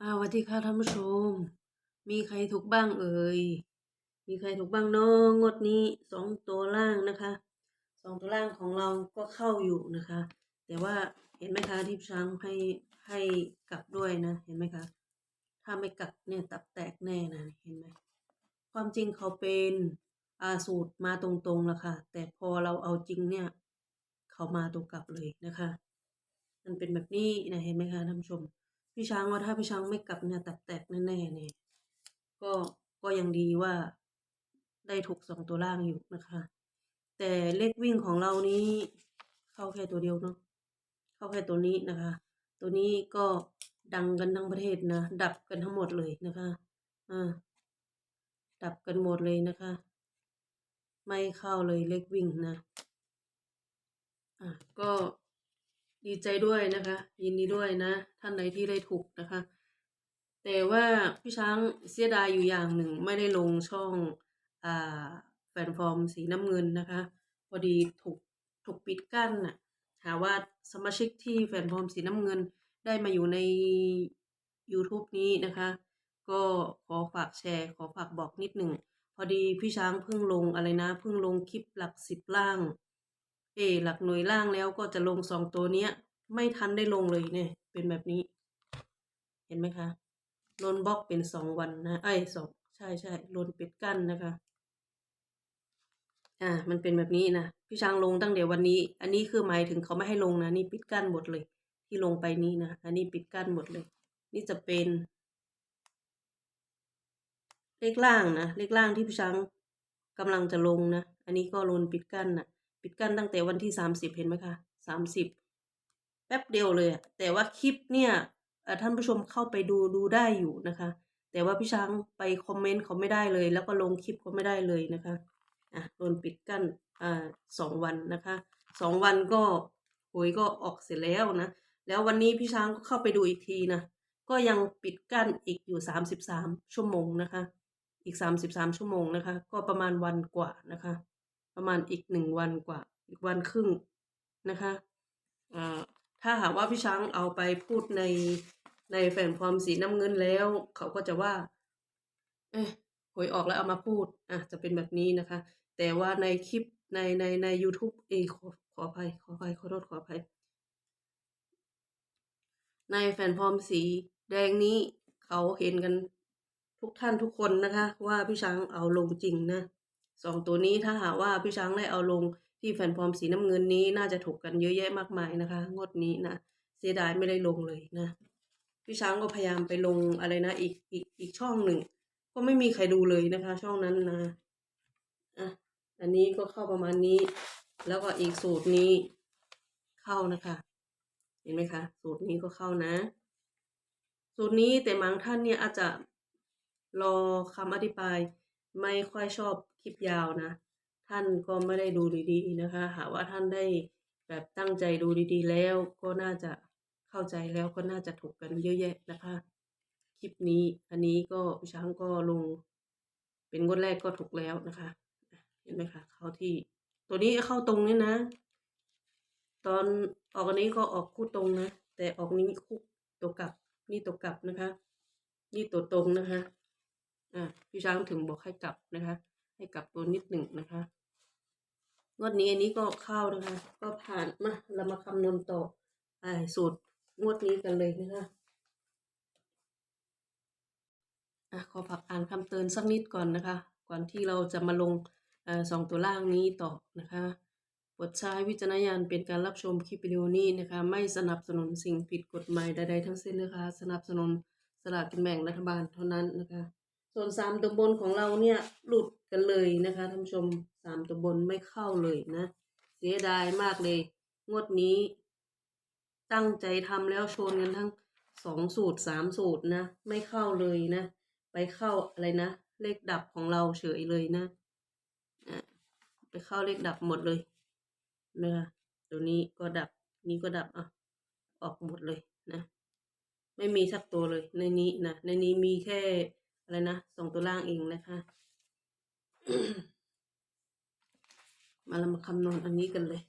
สวัสดีค่ะท่านผู้ชม มีใครถูกบ้างเอ่ย มีใครถูกบ้างเนาะงดนี้สองตัวล่างนะคะ สองตัวล่างของเราก็เข้าอยู่นะคะ แต่ว่าเห็นไหมคะที่ช้างให้ให้กลับด้วยนะ เห็นไหมคะ ถ้าไม่กลับเนี่ยตับแตกแน่นะ เห็นไหม ความจริงเขาเป็นอาสูตรมาตรงๆละค่ะ แต่พอเราเอาจริงเนี่ย เขามาตัวกลับเลยนะคะ มันเป็นแบบนี้นะ เห็นไหมคะท่านผู้ชม พี่ช้างว่าถ้าพี่ช้างไม่กลับเนี่ยตับแตกแน่ๆเนี่ยก็ก็ยังดีว่าได้ถูกสองตัวล่างอยู่นะคะ แต่เลขวิ่งของเรานี้ เข้าแค่ตัวเดียวเนาะเข้าแค่ตัวนี้นะคะ ตัวนี้ก็ดังกันทั้งประเทศนะดับกันทั้งหมดเลยนะคะอ่าดับกันหมดเลยนะคะ ไม่เข้าเลยเลขวิ่งนะอะก็ ดีใจด้วยนะคะ ยินดีด้วยนะ ท่านใดที่ได้ถูกนะคะ แต่ว่าพี่ช้างเสียดายอยู่อย่างหนึ่งไม่ได้ลงช่องอ่าแฟนฟอร์มสีน้ำเงินนะคะพอดีถูกถูกปิดกั้นน่ะหาว่าสมาชิกที่แฟนฟอร์มสีน้ำเงินได้มาอยู่ใน YouTube นี้นะคะ ก็ขอฝากแชร์ ขอฝากบอกนิดหนึ่ง พอดีพี่ช้างเพิ่งลงอะไรนะ เพิ่งลงคลิปหลักสิบล่าง เออหลักหน่วยล่างแล้วก็จะลงสองตัวเนี้ย ไม่ทันได้ลงเลยเนี่ย เป็นแบบนี้ เห็นไหมคะโดนบล็อกเป็นสองวันนะไอ้สองใช่ใช่โดนปิดกั้นนะคะอ่า มันเป็นแบบนี้นะพี่ช้างลงตั้งแต่วันนี้ อันนี้คือหมายถึงเขาไม่ให้ลงนะนี่ปิดกั้นหมดเลย ที่ลงไปนี้นะอันนี้ปิดกั้นหมดเลย นี่จะเป็น เลขล่างนะเลขล่างที่พี่ช้างกำลังจะลงนะอันนี้ก็โดนปิดกั้นนะ ปิดกั้นตั้งแต่วันที่สามสิบเห็นไหมคะสามสิบแป๊บเดียวเลยแต่ว่าคลิปเนี่ยท่านผู้ชมเข้าไปดูดูได้อยู่นะคะ แต่ว่าพี่ช้างไปคอมเมนต์เขาไม่ได้เลย แล้วก็ลงคลิปเขาไม่ได้เลยนะคะอะโดนปิดกั้นอ่าสองวันนะคะสองวันก็หวยก็ออกเสร็จแล้วนะ แล้ววันนี้พี่ช้างก็เข้าไปดูอีกทีนะก็ยังปิดกั้นอีกอยู่สามสิบสามชั่วโมงนะคะ อีกสามสิบสามชั่วโมงนะคะ ก็ประมาณวันกว่านะคะ ประมาณอีกหนึ่งวันกว่า อีกวันครึ่งนะคะถ้าหากว่าพี่ช้างเอาไปพูดในในแฟนความสีน้ำเงินแล้ว เขาก็จะว่า เอ๊ะหวยออกแล้วเอามาพูดอะจะเป็นแบบนี้นะคะ แต่ว่าในคลิปในในใน u t u b e เอขอขออภัยขออภัยขอโทษขออภัย ในแฟนฟอร์มสีแดงนี้เขาเห็นกันทุกท่านทุกคนนะคะ ว่าพี่ช้างเอาลงจริงนะ สองตัวนี้ถ้าหากว่าพี่ช้างได้เอาลงที่แฟนฟอร์มสีน้ำเงินนี้น่าจะถูกกันเยอะแยะมากมายนะคะ งวดนี้นะเสียดายไม่ได้ลงเลยนะพี่ช้างก็พยายามไปลงอะไรนะอีกอีกอีกช่องหนึ่ง ก็ไม่มีใครดูเลยนะคะ ช่องนั้นนะอะอันนี้ก็เข้าประมาณนี้ แล้วก็อีกสูตรนี้เข้านะคะ เห็นไหมคะ สูตรนี้ก็เข้านะ สูตรนี้แต่บางท่านเนี่ยอาจจะรอคำอธิบายไม่ค่อยชอบ ลิปยาวนะ ท่านก็ไม่ได้ดูดีๆนะคะ หากว่าท่านได้แบบตั้งใจดูดีๆ แล้วก็น่าจะเข้าใจแล้วก็น่าจะถูกกันเยอะแยะนะคะ คลิปนี้อันนี้ก็พี่ช้างก็ลง เป็นงวดแรกก็ถูกแล้วนะคะอะเห็นไหมคะเข้าที่ ตัวนี้เข้าตรงนี่นะ ตอนออกอันนี้ก็ออกคู่ตรงนะ แต่ออกนี้คู่ตัวกลับ นี่ตัวกลับนะคะ นี่ตัวตรงนะคะ อ่าพี่ช้างถึงบอกให้กลับนะคะ ให้กับตัวนิดหนึ่งนะคะงวดนี้อันนี้ก็เข้านะคะ ก็ผ่านมาเรามาคำนวณต่อไอ้สูตรงวดนี้กันเลยนะคะอะขอฝากอ่านคำเตือนสักนิดก่อนนะคะ ก่อนที่เราจะมาลงอสองตัวล่างนี้ต่อนะคะโปรดใช้วิจารณญาณเป็นการรับชมคลิปวิดีโอนี้นะคะ ไม่สนับสนุนสิ่งผิดกฎหมายใดๆทั้งสิ้นนะคะ สนับสนุนสลากกินแบ่งรัฐบาลเท่านั้นนะคะ ส่วนสามตัวบนของเราเนี่ยหลุดกันเลยนะคะท่านผู้ชมสามตัวบนไม่เข้าเลยนะ เสียดายมากเลย งวดนี้ ตั้งใจทำแล้วชนกันทั้งสองสูตรสามสูตรนะ ไม่เข้าเลยนะ ไปเข้าอะไรนะ เลขดับของเราเฉยเลยนะอะไปเข้าเลขดับหมดเลยนะคะตัวนี้ก็ดับนี้ก็ดับอะออกหมดเลยนะ ไม่มีสักตัวเลยในนี้นะในนี้มีแค่ อะไรนะสองตัวล่างเองนะคะมาเรามาคำนวณอันนี้กันเลย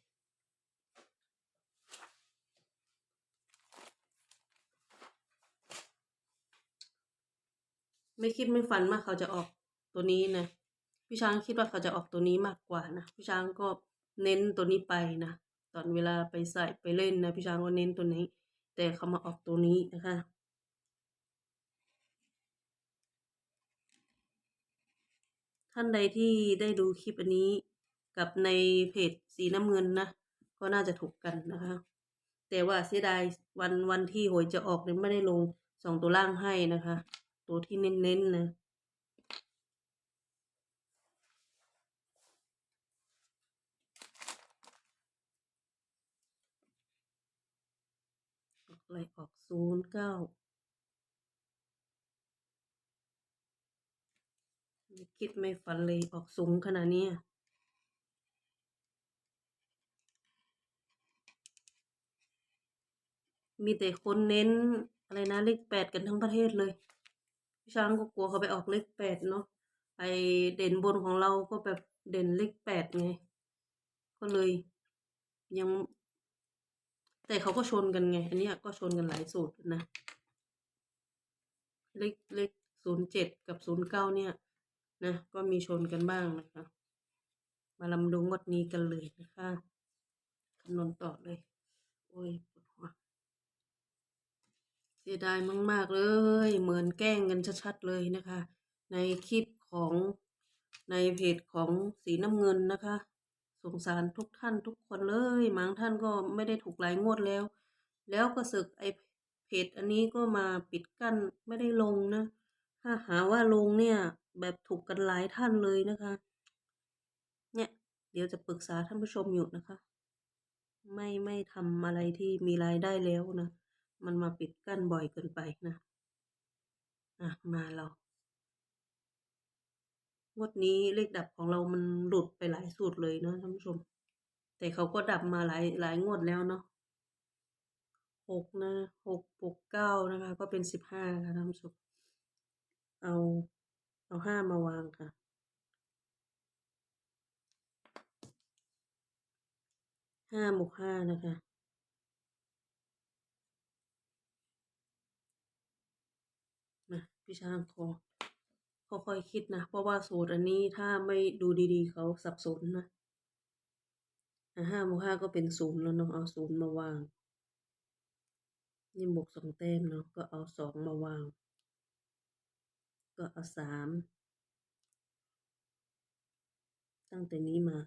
ไม่คิดไม่ฝันว่าเขาจะออกตัวนี้นะพี่ช้างคิดว่าเขาจะออกตัวนี้มากกว่านะพี่ช้างก็เน้นตัวนี้ไปนะตอนเวลาไปใส่ไปเล่นนะพี่ช้างก็เน้นตัวนี้ แต่เขามาออกตัวนี้นะคะ ท่านใดที่ได้ดูคลิปอันนี้กับในเพจสีน้ำเงินนะ ก็น่าจะถูกกันนะคะ แต่ว่าเสียดายวันวันที่หวยจะออกเนี่ยไม่ได้ลงสองตัวล่างให้นะคะ ตัวที่เน้นๆนะอะไรออกศูนย์เก้า คิดไม่ฝันเลยออกสูงขนาดนี้มีแต่คนเน้นอะไรนะเลขแปดกันทั้งประเทศเลยพี่ช้างก็กลัวเขาไปออกเลขแปดเนาะไอเด่นบนของเราก็แบบเด่นเลขแปดไง ก็เลยยัง แต่เขาก็ชนกันไง อันนี้ก็ชนกันหลายสูตรนะ เลขเลขศูนย์เจ็ดกับศูนย์เก้าเนี่ย นะก็มีชนกันบ้างนะคะ มาลำดูงวดนี้กันเลยนะคะคำนวณต่อเลย โอ้ยปวดหัวเสียดายมาก ๆ เลย เหมือนแกล้งกันชัดๆเลยนะคะ ในคลิปของในเพจของสีน้ำเงินนะคะ สงสารทุกท่านทุกคนเลยบางท่านก็ไม่ได้ถูกหลายงวดแล้ว แล้วก็สึกไอเพจอันนี้ก็มาปิดกั้นไม่ได้ลงนะ ถ้าหาว่าลงเนี่ย แบบถูกกันหลายท่านเลยนะคะ เนี่ยเดี๋ยวจะปรึกษาท่านผู้ชมอยู่นะคะ ไม่ไม่ทำอะไรที่มีรายได้แล้วนะ มันมาปิดกั้นบ่อยเกินไปนะอะมาเรางวดนี้เลขดับของเรามันหลุดไปหลายสูตรเลยเนาะท่านผู้ชม แต่เขาก็ดับมาหลายหลายงวดแล้วเนาะหกนะหกปกเก้านะคะ ก็เป็นสิบห้าค่ะท่านผู้ชม เอา เอาห้ามาวางค่ะ ห้าบวกห้านะคะนะพี่ช้างขอค่อยๆคิดนะ เพราะว่าสูตรอันนี้ถ้าไม่ดูดีๆ เขาสับสนนะห้าบวกห้าก็เป็นศูนย์แล้วเนาะเอาศูนย์มาวาง นี่บวกสองแต้มเนาะก็เอาสองมาวาง ก็เอาสามตั้งแต่นี้มา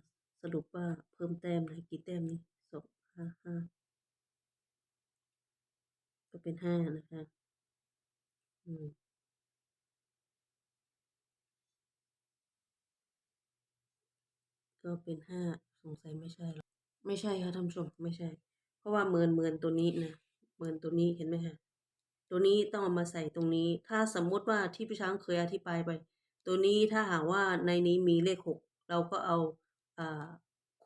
สรุปว่าเพิ่มแต้มนะกี่แต้มนี่สองห้าห้าก็เป็นห้านะคะอืมก็เป็นห้าสงสัยไม่ใช่หรอกไม่ใช่ค่ะท่านผู้ชมไม่ใช่ เพราะว่าเมินเมินตัวนี้นะเมินตัวนี้เห็นไหมคะ ตัวนี้ต้องเอามาใส่ตรงนี้ ถ้าสมมุติว่าที่พี่ช้างเคยอธิบายไป ตัวนี้ถ้าหากว่าในนี้มีเลขหกเราก็เอาอ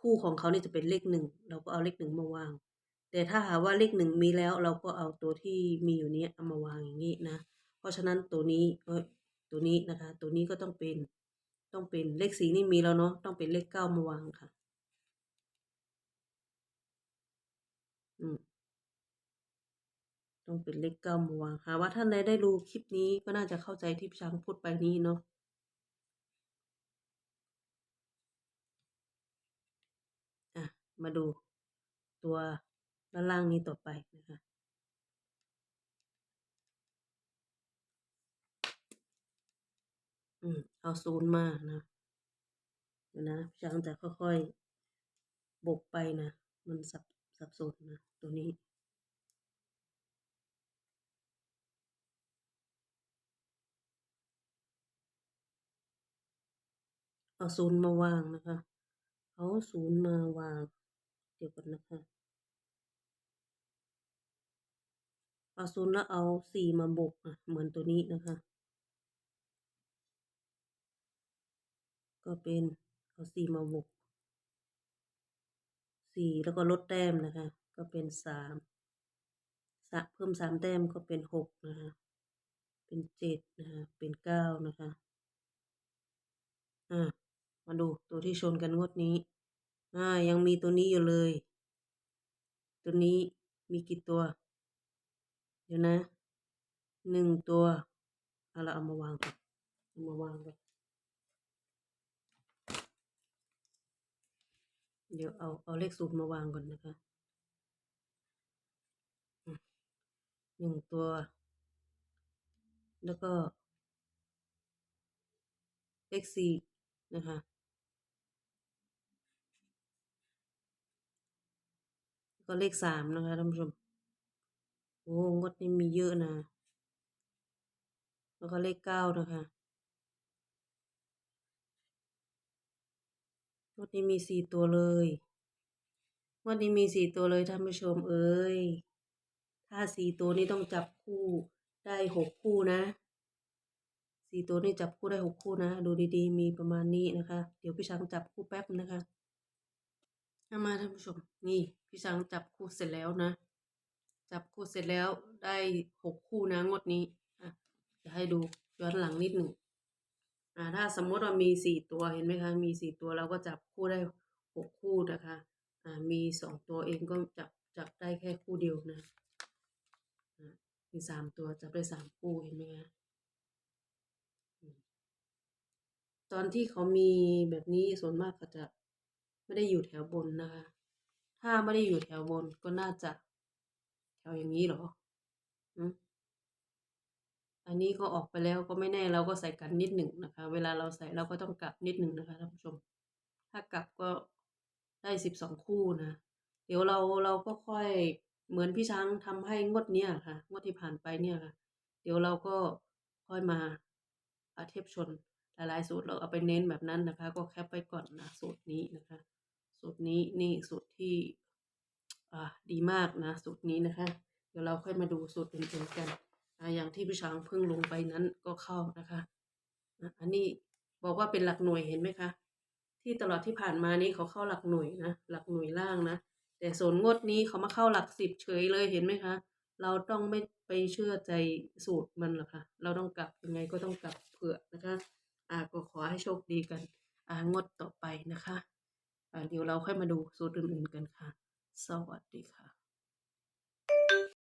คู่ของเขานี่จะเป็นเลขหนึ่งเราก็เอาเลขหนึ่งมาวาง แต่ถ้าหากว่าเลขหนึ่งมีแล้ว เราก็เอาตัวที่มีอยู่เนี้ยเอามาวางอย่างนี้นะ เพราะฉะนั้นตัวนี้เอ้ยตัวนี้นะคะ ตัวนี้ก็ต้องเป็นต้องเป็นเลขสีนี่มีแล้วเนาะต้องเป็นเลขเก้ามาวางค่ะ อืม ต้องเป็นเลขเก้ามวงหาว่าท่านใดได้ดูคลิปนี้ก็น่าจะเข้าใจที่พี่ช้างพูดไปนี้เนาะอะมาดูตัวด้านล่างนี้ต่อไปนะคะอืมเอาศูนย์มานะเดี๋ยวนะพี่ช้างจะค่อยๆบกไปนะ มันสับสับสนนะ ตัวนี้ เอาศูนย์มาวางนะคะ เอาศูนย์มาวาง เดี๋ยวก่อนนะคะ เอาศูนย์แล้วเอาสี่มาบกอะเหมือนตัวนี้นะคะ ก็เป็นเอาสี่มาบกสี่แล้วก็ลดแต้มนะคะ ก็เป็นสามสะเพิ่มสามแต้มก็เป็นหกนะคะ เป็นเจ็ดนะคะ เป็นเก้านะคะ อ่า มาดูตัวที่ชนกันงวดนี้ อ่า ยังมีตัวนี้อยู่เลย ตัวนี้มีกี่ตัว เดี๋ยวนะหนึ่งตัวเอาเราเอามาวางก่อนเอามาวางก่อนเดี๋ยวเอาเอาเลขสูตรมาวางก่อนนะคะหนึ่งตัว แล้วก็เลขสี่นะคะ ก็เลขสามนะคะท่านผู้ชม โอ้งดนี้มีเยอะนะ แล้วก็เลขเก้านะคะงวดนี้มีสี่ตัวเลยงวดนี้มีสี่ตัวเลยท่านผู้ชมเอ้ย ถ้าสี่ตัวนี้ต้องจับคู่ได้หกคู่นะสี่ตัวนี้จับคู่ได้หกคู่นะ ดูดีๆ มีประมาณนี้นะคะ เดี๋ยวพี่ช้างจับคู่แป๊บนะคะ เอามาท่านผู้ชม นี่พี่ช้างจับคู่เสร็จแล้วนะ จับคู่เสร็จแล้วได้หกคู่นะงวดนี้อะจะให้ดูย้อนหลังนิดหนึ่งอ่าถ้าสมมติว่ามีสี่ตัวเห็นไหมคะ มีสี่ตัวเราก็จับคู่ได้หกคู่นะคะอ่ามีสองตัวเองก็จับจับได้แค่คู่เดียวนะอ่ามีสามตัวจับได้สามคู่เห็นไหมคะตอนที่เขามีแบบนี้ส่วนมากเขาจะ ไม่ได้อยู่แถวบนนะคะ ถ้าไม่ได้อยู่แถวบนก็น่าจะ แถวอย่างนี้หรออันนี้ก็ออกไปแล้วก็ไม่แน่เราก็ใส่กันนิดหนึ่งนะคะ เวลาเราใส่เราก็ต้องกลับนิดหนึ่งนะคะท่านผู้ชม ถ้ากลับก็ได้สิบสองคู่นะ เดี๋ยวเราเราก็ค่อยเหมือนพี่ช้างทำให้งดเนี้ยค่ะ งดที่ผ่านไปเนี่ยค่ะ เดี๋ยวเราก็ค่อยมาอาเทปชนหลายๆสูตรเราเอาไปเน้นแบบนั้นนะคะ ก็แคปไปก่อนนะสูตรนี้นะคะ สูตรนี้นี่สูตรที่ดีมากนะสูตรนี้นะคะ เดี๋ยวเราค่อยมาดูสูตรอื่นๆกันอย่างที่พี่ช้างเพิ่งลงไปนั้นก็เข้านะคะอันนี้บอกว่าเป็นหลักหน่วยเห็นไหมคะที่ตลอดที่ผ่านมานี้เขาเข้าหลักหน่วยนะหลักหน่วยล่างนะแต่ส่วนงดนี้เขามาเข้าหลักสิบเฉยเลยเห็นไหมคะเราต้องไม่ไปเชื่อใจสูตรมันหรอกค่ะ เราต้องกลับยังไงก็ต้องกลับเผื่อนะคะ อ่าก็ขอให้โชคดีกัน อ่างดต่อไปนะคะ เดี๋ยวเราค่อยมาดูสูตรอื่นๆกันค่ะ สวัสดีค่ะ